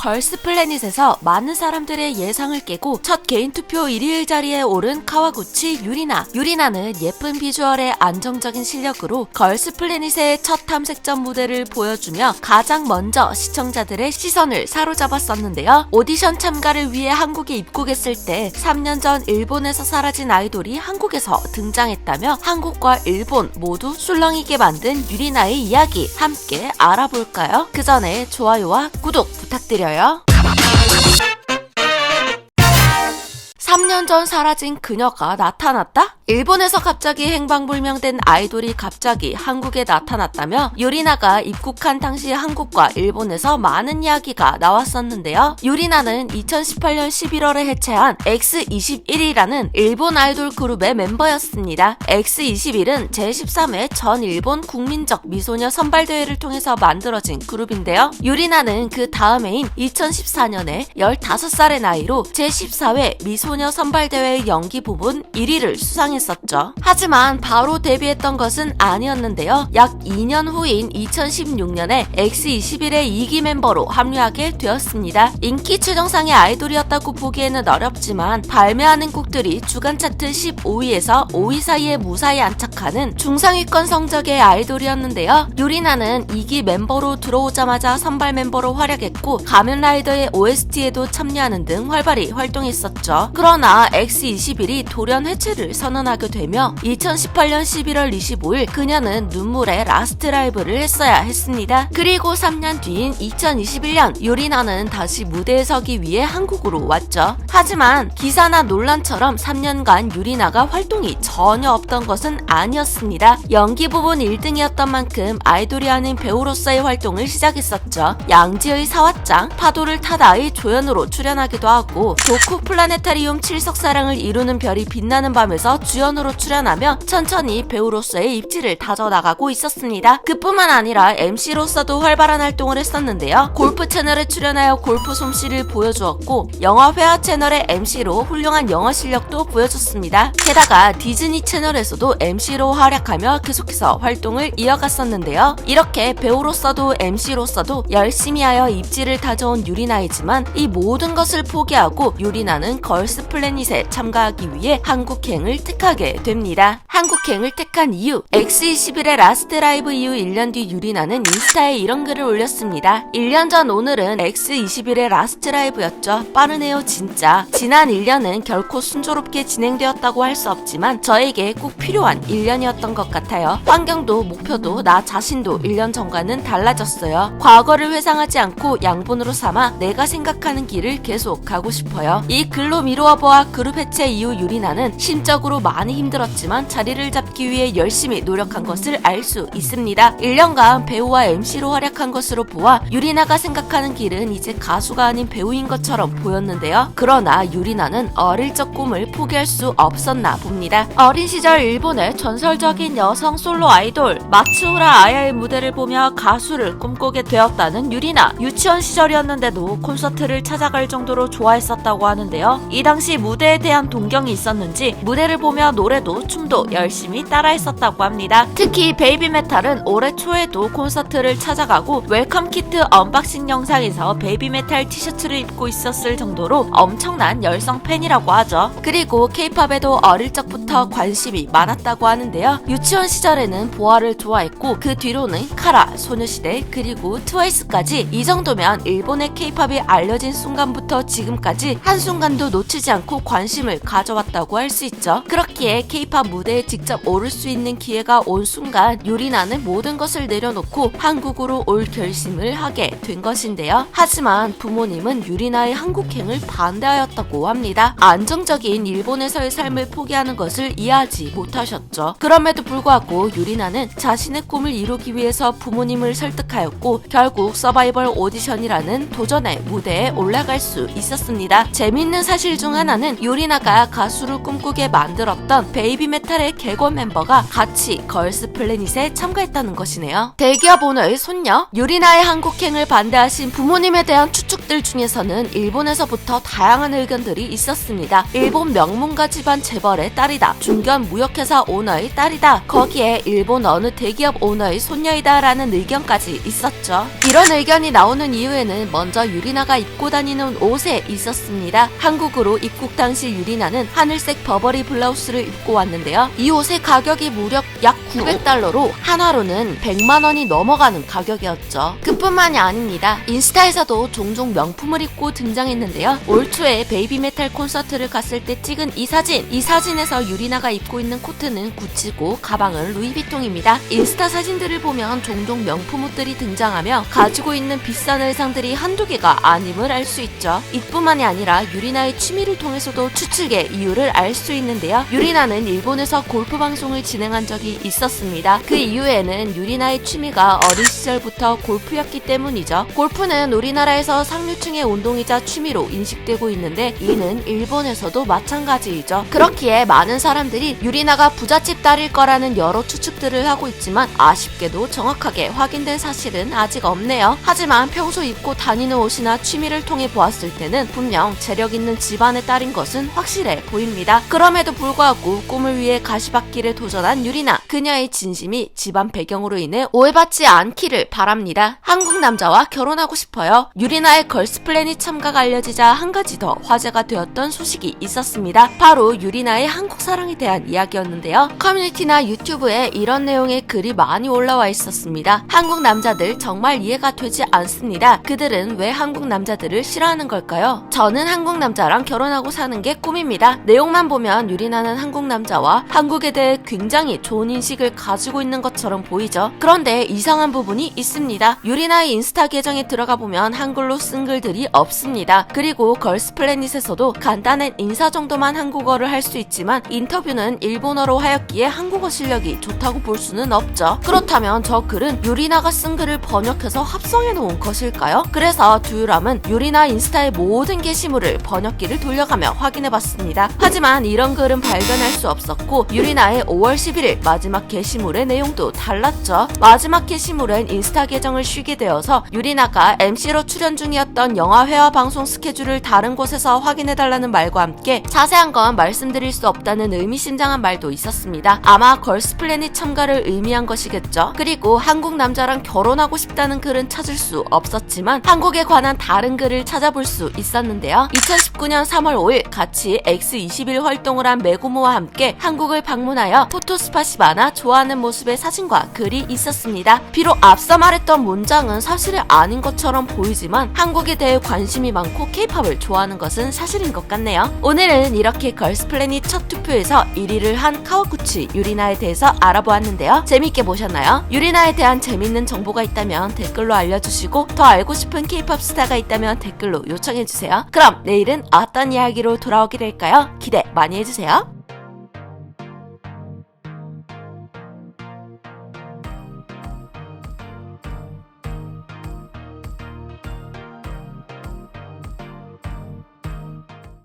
걸스 플래닛에서 많은 사람들의 예상을 깨고 첫 개인 투표 1위 자리에 오른 카와구치 유리나. 유리나는 예쁜 비주얼의 안정적인 실력으로 걸스 플래닛의 첫 탐색전 무대를 보여주며 가장 먼저 시청자들의 시선을 사로잡았었는데요. 오디션 참가를 위해 한국에 입국했을 때 3년 전 일본에서 사라진 아이돌이 한국에서 등장했다며 한국과 일본 모두 술렁이게 만든 유리나의 이야기 함께 알아볼까요? 그 전에 좋아요와 구독 부탁드려요. 있어요? 3년 전 사라진 그녀가 나타났다? 일본에서 갑자기 행방불명된 아이돌이 갑자기 한국에 나타났다며 유리나가 입국한 당시 한국과 일본에서 많은 이야기가 나왔었는데요. 유리나는 2018년 11월에 해체한 X21이라는 일본 아이돌 그룹의 멤버였습니다. X21은 제13회 전 일본 국민적 미소녀 선발대회를 통해서 만들어진 그룹인데요. 유리나는 그 다음 해인 2014년에 15살의 나이로 제14회 미소녀 선발대회 연기 부분 1위를 수상했습니다. 했었죠. 하지만 바로 데뷔했던 것은 아니었는데요. 약 2년 후인 2016년에 X21의 2기 멤버로 합류하게 되었습니다. 인기 추정상의 아이돌이었다고 보기에는 어렵지만 발매하는 곡들이 주간 차트 15위에서 5위 사이에 무사히 안착하는 중상위권 성적의 아이돌이었는데요. 유리나는 2기 멤버로 들어오자마자 선발 멤버로 활약했고 가면라이더의 OST에도 참여하는 등 활발히 활동했었죠. 그 러나 X21이 돌연 해체를 선언하게 되며 2018년 11월 25일 그녀는 눈물의 라스트 라이브를 했어야 했습니다. 그리고 3년 뒤인 2021년 유리나는 다시 무대에 서기 위해 한국으로 왔죠. 하지만 기사나 논란처럼 3년간 유리나가 활동이 전혀 없던 것은 아니었습니다. 연기 부분 1등이었던 만큼 아이돌이 아닌 배우로서의 활동을 시작했었죠. 양지의 사화장, 파도를 타다의 조연으로 출연하기도 하고 도쿠 플라네타리움 칠석사랑을 이루는 별이 빛나는 밤에서 주연으로 출연하며 천천히 배우로서의 입지를 다져나가고 있었습니다. 그뿐만 아니라 MC로서도 활발한 활동을 했었는데요. 골프 채널에 출연하여 골프 솜씨를 보여주었고 영화 회화 채널의 MC로 훌륭한 영어 실력도 보여줬습니다. 게다가 디즈니 채널에서도 MC로 활약하며 계속해서 활동을 이어갔었는데요. 이렇게 배우로서도 MC로서도 열심히 하여 입지를 다져온 유리나이지만 이 모든 것을 포기하고 유리나는 걸스 플래닛에 참가하기 위해 한국행을 택하게 됩니다. 한국행을 택한 이유 X21의 라스트 라이브 이후 1년 뒤 유리나는 인스타에 이런 글을 올렸습니다. 1년 전 오늘은 X21의 라스트 라이브였죠. 빠르네요 진짜. 지난 1년은 결코 순조롭게 진행되었다고 할 수 없지만 저에게 꼭 필요한 1년이었던 것 같아요. 환경도 목표도 나 자신도 1년 전과는 달라졌어요. 과거를 회상하지 않고 양본으로 삼아 내가 생각하는 길을 계속 가고 싶어요. 이 글로 미루어 보아 그룹 해체 이후 유리나는 심적으로 많이 힘들었지만 자리를 잡기 위해 열심히 노력한 것을 알 수 있습니다. 1년간 배우와 MC로 활약한 것으로 보아 유리나가 생각하는 길은 이제 가수가 아닌 배우인 것처럼 보였는데요. 그러나 유리나는 어릴 적 꿈을 포기할 수 없었나 봅니다. 어린 시절 일본의 전설적인 여성 솔로 아이돌 마츠우라 아야의 무대를 보며 가수를 꿈꾸게 되었다는 유리나. 유치원 시절이었는데도 콘서트를 찾아갈 정도로 좋아했었다고 하는데요. 이 당시 무대에 대한 동경이 있었는지 무대를 보며 노래도 춤도 열심히 따라했었다고 합니다. 특히 베이비 메탈은 올해 초에도 콘서트를 찾아가고 웰컴 키트 언박싱 영상에서 베이비 메탈 티셔츠를 입고 있었을 정도로 엄청난 열성 팬이라고 하죠. 그리고 케이팝에도 어릴 적부터 관심이 많았다고 하는데요. 유치원 시절에는 보아를 좋아했고 그 뒤로는 카라, 소녀시대 그리고 트와이스까지 이 정도면 일본의 케이팝이 알려진 순간부터 지금까지 한순간도 놓치지 않고 관심을 가져왔다고 할 수 있죠. 그렇기에 케이팝 무대에 직접 오를 수 있는 기회가 온 순간 유리나는 모든 것을 내려놓고 한국으로 올 결심을 하게 된 것인데요. 하지만 부모님은 유리나의 한국행을 반대하였다고 합니다. 안정적인 일본에서의 삶을 포기하는 것을 이해하지 못하셨죠. 그럼에도 불구하고 유리나는 자신의 꿈을 이루기 위해서 부모님을 설득하였고 결국 서바이벌 오디션이라는 도전의 무대에 올라갈 수 있었습니다. 재밌는 사실 중 하나 하나는 유리나가 가수를 꿈꾸게 만들었던 베이비 메탈의 개건 멤버가 같이 걸스 플래닛에 참가했다는 것이네요. 대기업 오너의 손녀, 유리나의 한국행을 반대하신 부모님에 대한 추측들 중에서는 일본에서부터 다양한 의견들이 있었습니다. 일본 명문가 집안 재벌의 딸이다. 중견 무역회사 오너의 딸이다. 거기에 일본 어느 대기업 오너의 손녀이다라는 의견까지 있었죠. 이런 의견이 나오는 이유에는 먼저 유리나가 입고 다니는 옷에 있었습니다. 한국으로 입국 당시 유리나는 하늘색 버버리 블라우스를 입고 왔는데요. 이 옷의 가격이 무려 약 900달러로 한화로는 100만 원이 넘어가는 가격이었죠. 그뿐만이 아닙니다. 인스타에서도 종종 명품을 입고 등장했는데요. 올 초에 베이비 메탈 콘서트를 갔을 때 찍은 이 사진. 이 사진에서 유리나가 입고 있는 코트는 구찌고 가방은 루이비통입니다. 인스타 사진들을 보면 종종 명품 옷들이 등장하며 가지고 있는 비싼 의상들이 한두 개가 아님을 알 수 있죠. 이뿐만이 아니라 유리나의 취미를 통해 서도 추측의 이유를 알 수 있는데요. 유리나는 일본에서 골프 방송을 진행한 적이 있었습니다. 그 이후에는 유리나의 취미가 어린 시절부터 골프였기 때문이죠. 골프는 우리나라에서 상류층의 운동이자 취미로 인식되고 있는데 이는 일본에서도 마찬가지이죠. 그렇기에 많은 사람들이 유리나가 부잣집 딸일 거라는 여러 추측들을 하고 있지만 아쉽게도 정확하게 확인된 사실은 아직 없네요. 하지만 평소 입고 다니는 옷이나 취미를 통해 보았을 때는 분명 재력 있는 집안의 딸인 것은 확실해 보입니다. 그럼에도 불구하고 꿈을 위해 가시밭길에 도전한 유리나 그녀의 진심이 집안 배경으로 인해 오해받지 않기를 바랍니다. 한국 남자와 결혼하고 싶어요. 유리나의 걸스 플래닛 참가가 알려지자 한 가지 더 화제가 되었던 소식이 있었습니다. 바로 유리나의 한국 사랑에 대한 이야기였는데요. 커뮤니티나 유튜브에 이런 내용의 글이 많이 올라와 있었습니다. 한국 남자들 정말 이해가 되지 않습니다. 그들은 왜 한국 남자들을 싫어하는 걸까요? 저는 한국 남자랑 결혼하고 사는 게 꿈입니다. 내용만 보면 유리나는 한국 남자와 한국에 대해 굉장히 좋은 인식을 가지고 있는 것처럼 보이죠. 그런데 이상한 부분이 있습니다. 유리나의 인스타 계정에 들어가 보면 한글로 쓴 글들이 없습니다. 그리고 걸스 플래닛에서도 간단한 인사 정도만 한국어를 할 수 있지만 인터뷰는 일본어로 하였기에 한국어 실력이 좋다고 볼 수는 없죠. 그렇다면 저 글은 유리나가 쓴 글을 번역해서 합성해 놓은 것일까요? 그래서 두유람은 유리나 인스타의 모든 게시물을 번역기를 돌려가 며 확인해 봤습니다. 하지만 이런 글은 발견할 수 없었고 유리나의 5월 11일 마지막 게시물의 내용도 달랐죠. 마지막 게시물은 인스타 계정을 쉬게 되어서 유리나가 MC로 출연 중이었던 영화 회화 방송 스케줄을 다른 곳에서 확인해 달라는 말과 함께 자세한 건 말씀드릴 수 없다는 의미심장한 말도 있었습니다. 아마 걸스 플래닛 참가를 의미한 것이겠죠. 그리고 한국 남자랑 결혼하고 싶다는 글은 찾을 수 없었지만 한국에 관한 다른 글을 찾아볼 수 있었는데요. 2019년 3월 5일 같이 X21 활동을 한 메구모와 함께 한국을 방문하여 포토스팟이 많아 좋아하는 모습의 사진과 글이 있었습니다. 비록 앞서 말했던 문장은 사실이 아닌 것처럼 보이지만 한국에 대해 관심이 많고 케이팝을 좋아하는 것은 사실인 것 같네요. 오늘은 이렇게 걸스 플래닛 첫 투표에서 1위를 한 카와쿠치 유리나에 대해서 알아보았는데요. 재밌게 보셨나요? 유리나에 대한 재밌는 정보가 있다면 댓글로 알려주시고 더 알고 싶은 케이팝 스타가 있다면 댓글로 요청해주세요. 그럼 내일은 어떤 이야기로 돌아오게 될까요? 기대 많이 해주세요.